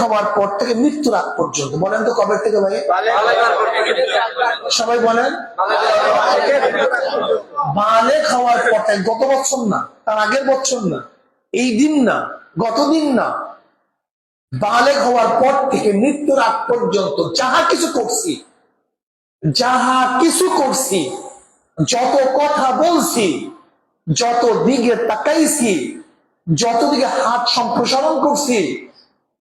হওয়ার পর থেকে মৃত্যুর আগ পর্যন্ত। বলেন তো কবে থেকে ভাই? সবাই বলেন। বালেক হওয়ার পর থেকে গত বছর না তার আগের বছর না এই দিন না গত দিন না বালেক হওয়ার পর থেকে মৃত্যুর আগ পর্যন্ত যাহা কিছু করছি যাহা কিছু করছি যত কথা বলছি যত দিকে তাকাইছি যত দিকে হাত সম্প্রসারণ করছি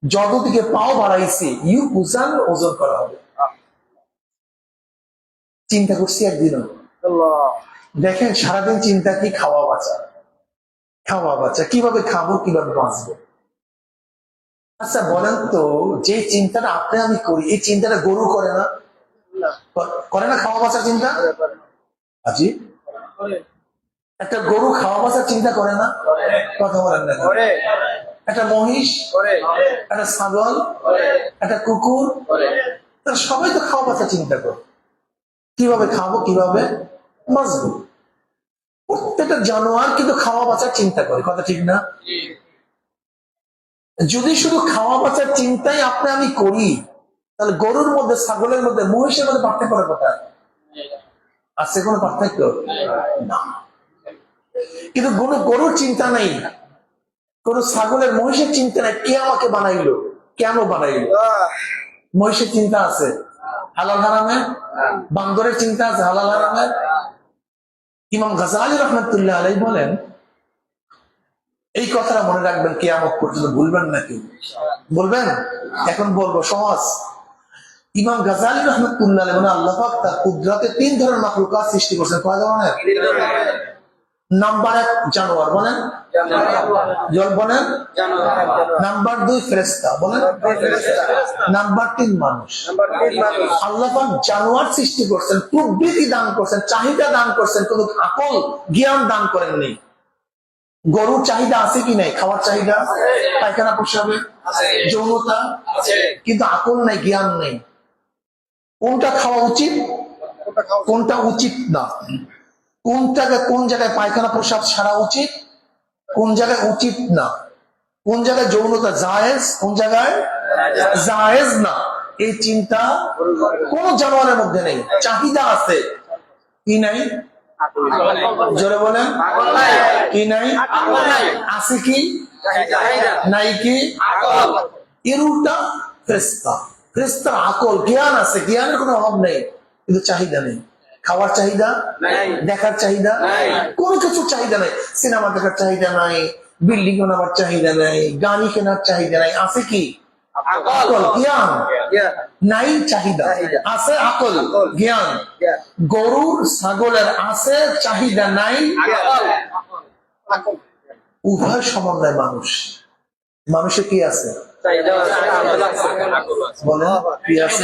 যত দিকে পাও বাড়াইছি ইউ উজান ওজন করা হবে। চিন্তা করছি একদিনও। দেখেন সারাদিন চিন্তা কি খাওয়া বাঁচা। খাওয়া বাঁচা। কীভাবে খাব কীভাবে বাঁচবো? আচ্ছা বলেন তো যে চিন্তাটা আপনি আমি করি এই চিন্তাটা গরু করে না? করে না খাওয়া বাঁচার চিন্তা? আজি? একটা গরু খাওয়া বাঁচার চিন্তা করে না? কথা বলেন না? একটা মহিষ একটা ছাগল একটা কুকুর তারা সবাই তো খাওয়া বাঁচার চিন্তা করে। কীভাবে খাব কীভাবে? বাঁচবো প্রত্যেকটা জানোয়ার কিন্তু খাওয়া বাঁচার চিন্তা করে কথা ঠিক না? যদি শুধু খাওয়া বাঁচার চিন্তাই আপনি আমি করি তাহলে গরুর মধ্যে ছাগলের মধ্যে মহিষের মধ্যে পার্থক্য করে কোথায়? আছে কোনো পার্থক্য? না। কিন্তু কোনো গরুর চিন্তা নাই। কোন ছাগলের মহিষের চিন্তা নাই কে আমাকে বানাইলো? কেন বানাইলো? মহিষের চিন্তা আছে। হালাল হারামের? বান্দরের চিন্তা আছে হালাল হারামের? ইমাম গাজালি রহমতুল্লাহ আলাই বলেন এই কথাটা মনে রাখবেন কেয়ামত পর্যন্ত ভুলবেন নাকি বলবেন? এখন বলব সহজ। ইমাম গাজালি রহমতুল্লাহ মানে আল্লাহ তার কুদরতে তিন ধরনের মাকলুকাত সৃষ্টি করছেন। কয় ধরনের। নাম্বার এক জানোয়ার, বলেন? জল বলেন? নাম্বার দুই ফেরেস্তা বলেন? নাম্বার তিন মানুষ। আল্লাহ জানোয়ার সৃষ্টি করছেন প্রবৃতি দান করছেন, চাহিদা দান করছেন, কোন আকল জ্ঞান দান করেননি। গরুর চাহিদা আছে কি নাই? খাওয়ার চাহিদা? পায়খানা পোষাবে যৌনতা? কিন্তু আকল নাই, জ্ঞান নেই। কোনটা খাওয়া উচিত? কোনটা উচিত না? কোন জায়গায় কোন জায়গায় পায়খানা প্রসাব ছাড়া উচিত, কোন জায়গায় উচিত না, কোন জায়গায় যৌনতা জায়েজ, কোন জায়গায় জায়েজ না, এই চিন্তা কোন জানোয়ারের মধ্যে নেই, চাহিদা আছে। কি নাই? জোরে বলেন। কি নাই? আছে কি? নাই কি? এর উল্টা ফ্রেস্তা ফ্রেস্তার আকল, জ্ঞান আছে, জ্ঞানের কোনো অভাব নেই, কিন্তু চাহিদা নেই। খাওয়ার চাহিদা? দেখার চাহিদা? কোনো কিছু চাহিদা নাই। সিনেমা দেখার চাহিদা নাই বিল্ডিং বানাবার চাহিদা নাই গাড়ি কেনার চাহিদা নাই। আছে কি? আকল। জ্ঞান। নাই চাহিদা। আছে আকল জ্ঞান। গরুর ছাগলের আছে চাহিদা নাই। উভয় সমন্বয় মানুষ। মানুষের কি আছে? বলেন কি আছে?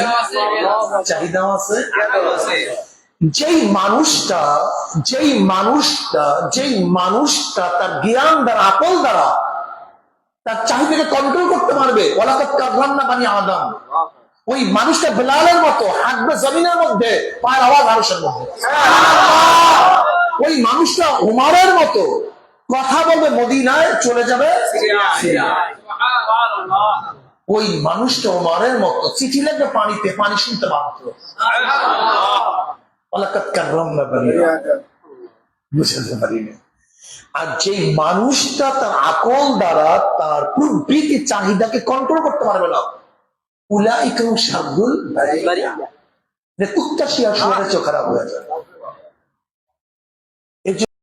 চাহিদাও আছে। যেই মানুষটা যেই মানুষটা যেই মানুষটা তার জ্ঞান দ্বারা, আকল দ্বারা তার চাহিদাকে কন্ট্রোল করতে পারবে। ওলাকাত আদম। ওই মানুষটা বেলালের মতো হাঁটবে জমিনের মধ্যে, পায়ের আওয়াজ মানুষের মধ্যে। ওই মানুষটা উমারের মতো, কথা বলবে মদিনায়, চলে যাবে ওই মানুষটা উমারের মতো, চিঠি লেখবে পানিতে, পানি শুনতে বাধ্য। ওলাকাত কাবলাম না বানি। বুঝতে পারিনি। আর যে মানুষটা তার আকল দ্বারা তার প্রবৃত্তি চাহিদাকে কন্ট্রোল করতে পারবে না উলাই কেউ শার্দুল কুত্তা শিয়া শুয়ারের চোখ খারাপ হয়ে যায়